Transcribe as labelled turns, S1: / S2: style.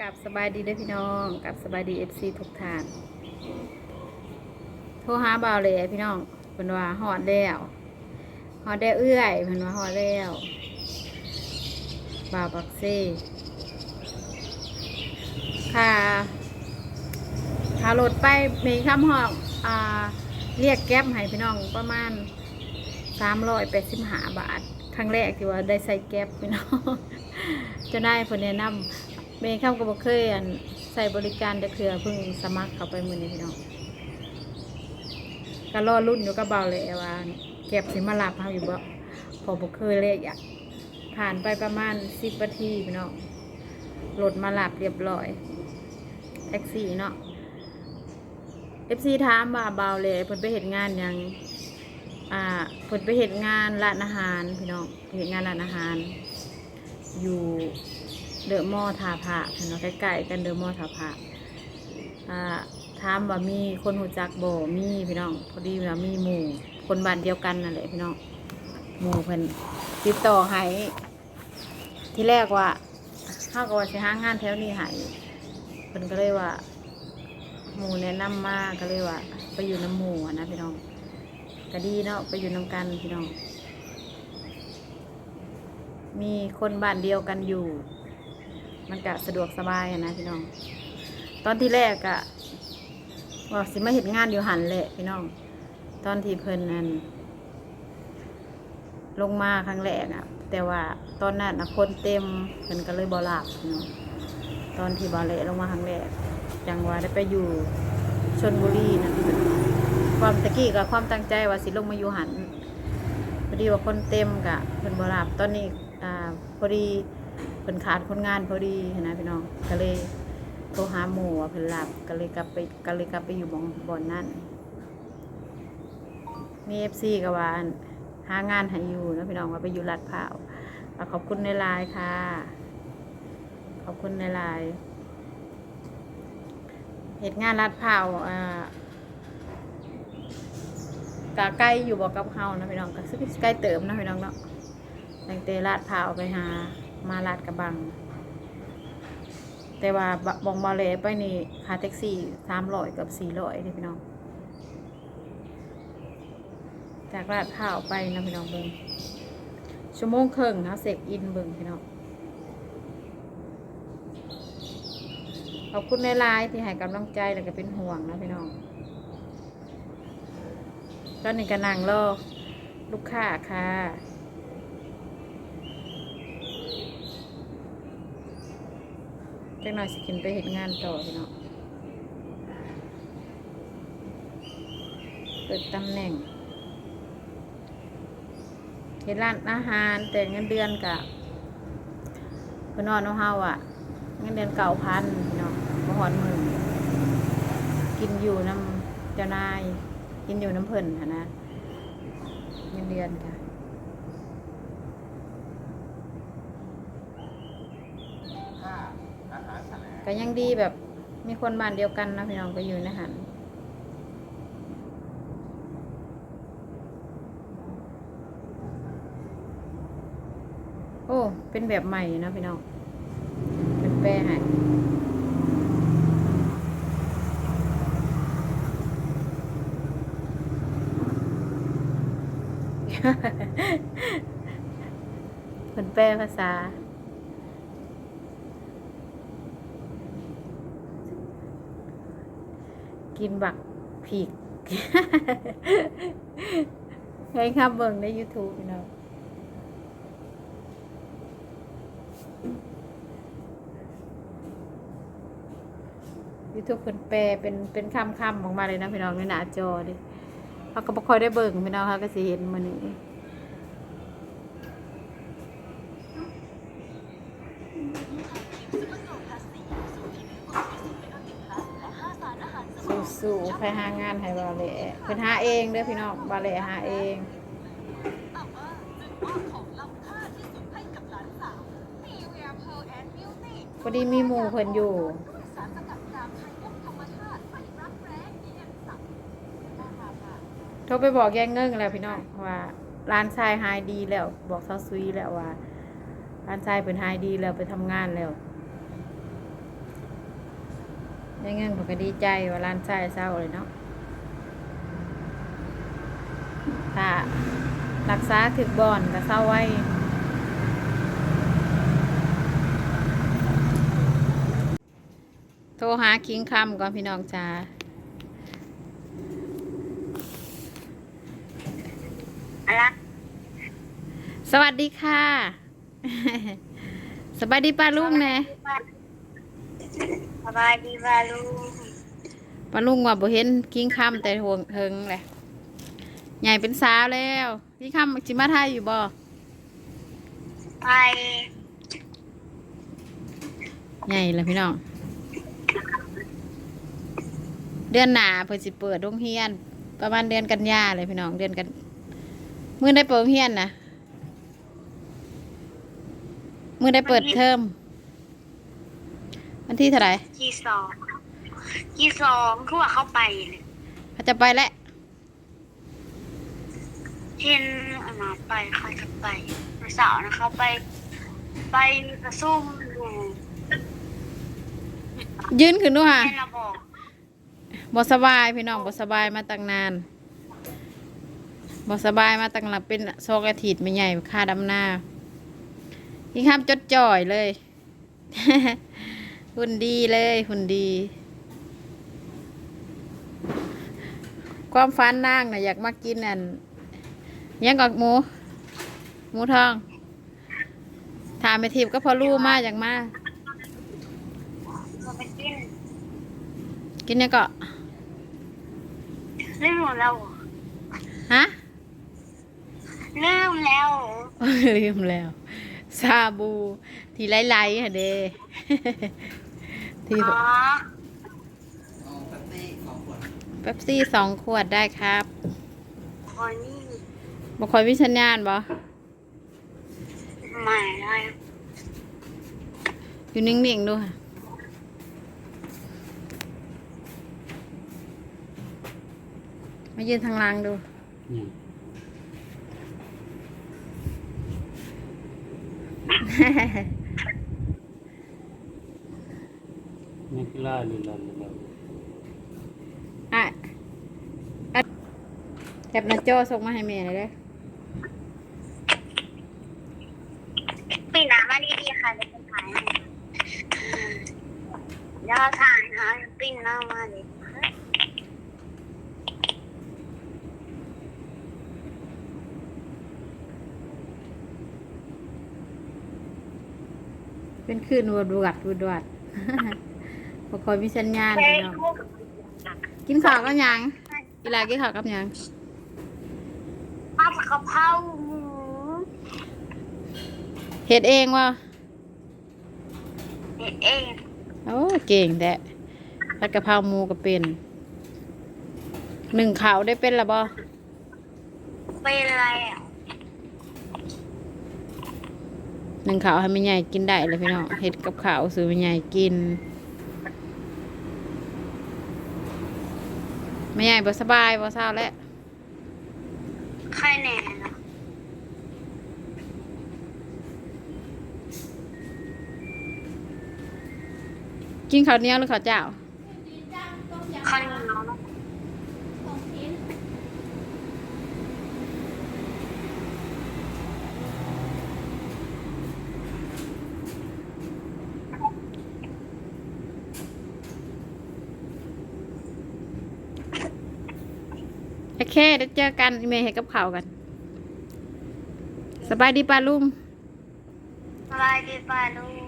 S1: กับสบายดีด้อพี่น้องกับสบายดีเอฟซีทุกท่านโทรหาบ่าวเลยพี่น้องเพิ่นว่าฮอดแล้วฮอดได้เอื้อยเพิ่นว่าฮอดแล้วบ่าวปักเซ่ค่ะค่ารถไปมีคำห้องอ่าเรียกแก๊ปให้พี่น้องประมาณสามร้อยแปดสิบห้าบาทครั้งแรกที่ว่าได้ใส่แก๊ปพี่น้องจะได้เพิ่นแนะนำ เมย์ข้ามก็บ่เคยอันใส่บริการแต่เคือเพิ่งสมัครเข้าไปมือนี้พี่น้องก็รอรุ่นอยู่กับเบาเลยว่าแก็บสิมารับเฮาอยู่บ่พอบ่เคยเลยอะผ่านไปประมาณ10นาทีพี่น้องรถมารับเรียบร้อย แท็กซี่เนาะ FC ถามว่าเบาเลยเพิ่นไปเฮ็ดงานยังอ่าเพิ่นไปเฮ็ดงานร้านอาหารพี่น้องเฮ็ดงานร้านอาหาร อยู่ เดอะมอทาผะเนาะใกล้ๆกันเดอะมอทาผะอ่าถามว่ามีคนหูจักบ่มีพี่น้อง พอดีว่ามีหมู่คนบ้านเดียวกันนั่นแหละพี่น้องหมู่เพิ่นติดต่อให้ที่แรกว่าเฮาก็ว่าสิหางานแถวนี้ให้เพิ่นก็เลยว่าหมู่แนะนำมาก็เลยว่า ไปอยู่น้ำหมู่นะพี่น้องก็ดีเนาะไปอยู่น้ำกันพี่น้อง มีคนบ้านเดียวกันอยู่ มันก็สะดวกสบายนะพี่น้อง ตอนที่แรกอะว่าสิมาเห็นงานอยู่หันแหละพี่น้อง ตอนที่เพิ่นนั้นลงมาครั้งแรกอะแต่ว่าตอนนั้นนะคนเต็มเพิ่นก็เลยบอลาบพี่น้องตอนที่บอเละลงมาครั้งแรกจังว่าได้ไปอยู่ชนบุรีนะความตะกี้กับความตั้งใจว่าสิลงมาอยู่หันพอดีว่าคนเต็มกะเพิ่นบ่รับตอนนี้อ่าพอดี เพิ่นขาดคนงานพอดีนะพี่น้องก็เลยโทรหาหมู่ว่าเพิ่นรับก็เลยกลับไปก็เลยกลับไปอยู่บ่อนบ่อนนั้นมี FC ก็ว่าอั่นหางานให้อยู่นะพี่น้องว่าไปอยู่ลาดพร้าวขอบคุณในไลน์ค่ะ ขอบคุณในไลน์เหตุงานลาดพร้าวอ่ากะใกล้อยู่บอกกับเฮานะพี่น้องก็ซึ่งใกล้เติมนะพี่น้องเนาะตั้งแต่ลาดพร้าวไปหา มาลาดกระบัง แต่ว่าบอกบอเลไปนี่ค่าแท็กซี่สามร้อยกับสี่ร้อยนี่พี่น้อง จากลาดพร้าวไปนะพี่น้องเบิงชั่วโมงครึ่งนะเสกอินเบิงพี่น้องขอบคุณในไลน์ที่ให้กำลังใจแล้วก็เป็นห่วงนะพี่น้องตอนนี้ก็นั่งรอลูกค้าค่ะ จักหน่อยสิขึ้นไปเห็นงานต่อพี่น้องเปิดตำแหน่งเห็นร้านอาหารแต่เงินเดือนกะเพื่อนอนน้องเฮาอะ เงินเดือนเก่าพันพี่น้องมหอนหมื่นกินอยู่น้ำเจ้านาย กินอยู่น้ำเพิ่นนะเงินเดือนค่ะ ก็ยังดีแบบมีคนบ้านเดียวกันนะพี่น้องก็อยู่ในหันโอ้ เป็นแบบใหม่นะพี่น้องเป็นแปรให้เป็นแปลภาษา กินบักผีกให้ข้าเบิ่งใน YouTube พี่น้องยูทูบเป็นแปลเป็นเป็นคำคำออกมาเลยนะพี่น้องในหน้าจอดิเขาก็บ่ค่อยได้เบิ่งพี่น้องเขาก็สิเห็นมันนี้ สู้ๆไปหางานให้บาเล่เพิ่นหาเองเด้อพี่น้องบาเล่หาเองพอดีมีหมู่เพิ่นอยู่โทรไปบอกแย่งเงินแล้วพี่น้องว่าร้านชายหายดีแล้วบอกเซาซุยแล้วว่าร้านชายเพิ่นหายดีแล้วไปทำงานแล้ว ได้เงินผมก็ดีใจว่าร้านชายเศร้าเลยเนาะถ้ารักษาถึกบ่อนก็เศร้าไว้โทรหาคิงคำก่อนพี่น้องจ้า
S2: อะไร
S1: สวัสดีค่ะ สบายดีป้าลุงแน่
S2: สบายดีป่ะลูก
S1: ป้าลุงว่าบ่เห็นคิงคำแต่ห่วงเทิงแหละใหญ่เป็นสาวแล้วคิงคำจิมาไทยอยู่บ่
S2: ไป
S1: ใหญ่แล้วพี่น้อง เดือนหนาเพิ่นสิเปิดโรงเรียน ประมาณเดือนกันยาเลยพี่น้องเดือนกันมื้อได้เปิดโรงเรียนนะมื้อได้เปิดเทอม วันที่เท่าไหร่
S2: ที่สองที่สองคือว่าเข้าไปเลย
S1: เขาจะไปแล้ว
S2: เห็นอันมาไปเขาจะไปวันเสาร์นะเขาไป ไปกระซุ่มอยู่
S1: ยืนขึ้นด้วยค่ะ
S2: แม่ระบอก
S1: บ่สบายพี่น้องบ่สบายมาตั้งนานบ่สบายมาตั้งหลังเป็นโซกอาทิตย์ไม่ใหญ่ค่าดำหน้ายิ่งข้ามจดจ่อยเลย หุ่นดีเลยหุ่นดี ความฝันนางน่ะอยากมากินอันหยังกับหมู หมูทอง ถามไปทีบก็พอรู้มาอย่างมา
S2: เราไปกิน
S1: กินหยังก็
S2: ลืมแล้ว
S1: ฮะ
S2: ลืมแล้ว
S1: ลืมแล้ว ซาบู ที่ไล่ๆฮะเด ที่
S2: อ๋อ
S1: เป๊ปซี่สองขวดได้ครับ
S2: คนนี้
S1: บอคอยวิชัญญาณบอ
S2: ใหม่เลย
S1: อยู่นิ่งๆดูค่ะมายืนทางล่างดู
S3: นี่ อะ
S1: อะแคปหน้าจอส่งมาให้แม่เลยเด้อ
S2: ปีน้ำมาดีๆค่ะเดี๋ยวจะถ่ายให้เดี๋ยวถ่ายหาปิ้นหน้ามาเลย
S1: เป็นคืนวดวดวดวด บอคอยวิชัญญาณ
S2: เฮ้
S1: พี่
S2: ย
S1: น้อง
S2: ลูก
S1: กินข้าวกับหยังกีฬากินข้าวกับหยัง
S2: ผัดกะเพราหมู
S1: เฮ็ดเองวะ
S2: เฮ็ดเอง
S1: โอ้เก่งแท้ผัดกะเพราหมูก็เป็นหนึ่งข้าวได้เป็นละบ่
S2: เป็นอะไรอะ
S1: หนึ่งข้าวให้แม่ใหญ่กินได้เลยพี่น้องเฮ็ดกับข้าวซื้อแม่ใหญ่กิน แม่ใหญ่บ่สบายบ่เศร้าแล้ว
S2: ใครแหน่เนาะ
S1: กินข้าวเหนียวหรือข้าวเจ้า
S2: ใครเนาะ
S1: เค เดี๋ยวเจอกันเม่เฮ็ดกับข่าวกัน สบายดีป้าลุง
S2: สบายดีป่ะลุง